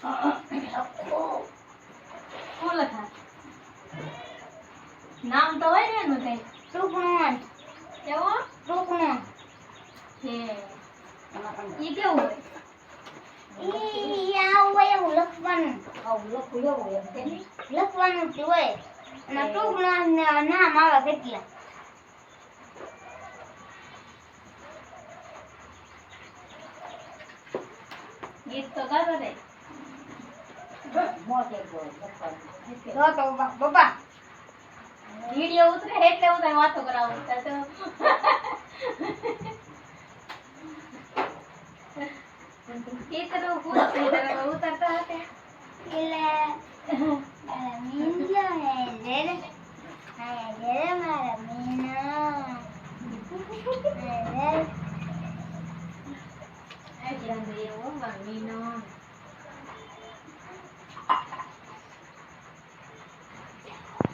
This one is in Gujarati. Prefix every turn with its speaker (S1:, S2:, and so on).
S1: શું લખા નામ તો હોય ને એનું કઈ.
S2: ટૂંકણું
S1: કેવો
S2: ટૂંકણું
S1: છે ઈ કેવું હોય?
S2: ઈ આવું હોય એવું લખવાનું.
S1: આવું લખવું એવું હોય
S2: લખવાનું જ હોય. અને ને નામ આવે કેટલા
S1: ગીત તો ગાતો રે
S2: જો તો બા- બાપા
S1: વિડીયો ઉતરે એટલે હું તને વાતો કરાવું તો તો ચિત્રો પૂછતી તને ઉતરતા હતા
S2: એટલે મારા મીંડો હે રે હા રે મારા મીનો હા રે
S1: એટલે અંદર એવું મારો મીનો